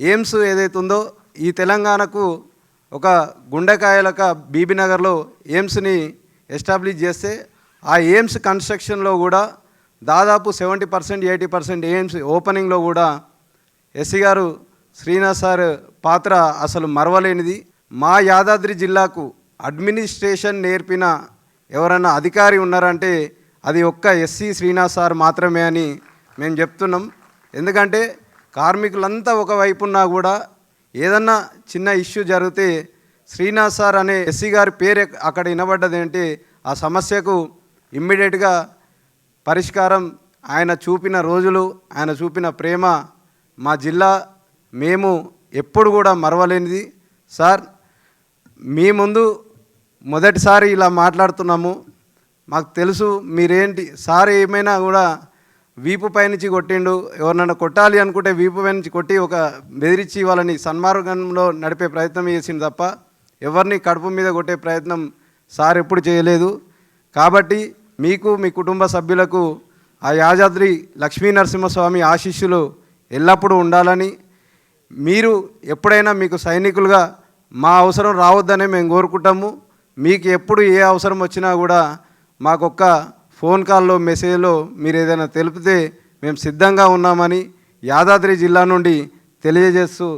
AIIMS ఏదైతే ఉందో ఈ తెలంగాణకు ఒక గుండెకాయలక బీబీనగర్లో ఎయిమ్స్ని ఎస్టాబ్లిష్ చేస్తే ఆ ఎయిమ్స్ కన్స్ట్రక్షన్లో కూడా దాదాపు seventy percent eighty percent AIIMS ఓపెనింగ్లో కూడా ఎస్సీ గారు శ్రీనివాస్ సార్ పాత్ర అసలు మరవలేనిది. మా యాదాద్రి జిల్లాకు అడ్మినిస్ట్రేషన్ నేర్పిన ఎవరన్నా అధికారి ఉన్నారంటే అది ఒక్క ఎస్సీ శ్రీనివాస్ సార్ మాత్రమే అని మేము చెప్తున్నాం. ఎందుకంటే కార్మికులంతా ఒకవైపు ఉన్నా కూడా ఏదన్నా చిన్న ఇష్యూ జరిగితే శ్రీనివాస్ సార్ అనే ఎస్సీ గారి పేరు అక్కడ వినబడ్డది ఏంటి ఆ సమస్యకు ఇమ్మీడియట్గా పరిష్కారం ఆయన చూపిన రోజులు ఆయన చూపిన ప్రేమ మా జిల్లా మేము ఎప్పుడు కూడా మరవలేనిది. సార్ మీ ముందు మొదటిసారి ఇలా మాట్లాడుతున్నాము. మాకు తెలుసు మీరేంటి సార్ ఏమైనా కూడా వీపు పైనుంచి కొట్టిండు. ఎవరినైనా కొట్టాలి అనుకుంటే వీపు పైనుంచి కొట్టి ఒక బెదిరించి వాళ్ళని సన్మార్గంలో నడిపే ప్రయత్నం చేసింది తప్ప ఎవరిని కడుపు మీద కొట్టే ప్రయత్నం సార్ ఎప్పుడు చేయలేదు. కాబట్టి మీకు మీ కుటుంబ సభ్యులకు ఆ యాదాద్రి లక్ష్మీ నరసింహస్వామి ఆశీస్సులు ఎల్లప్పుడూ ఉండాలని మీరు ఎప్పుడైనా మీకు సైనికులుగా మా అవసరం రావద్దనే మేము కోరుకుంటాము. మీకు ఎప్పుడు ఏ అవసరం వచ్చినా కూడా మాకొక్క ఫోన్ కాల్లో మెసేజ్లో మీరు ఏదైనా తెలిపితే మేము సిద్ధంగా ఉన్నామని యాదాద్రి జిల్లా నుండి తెలియజేస్తూ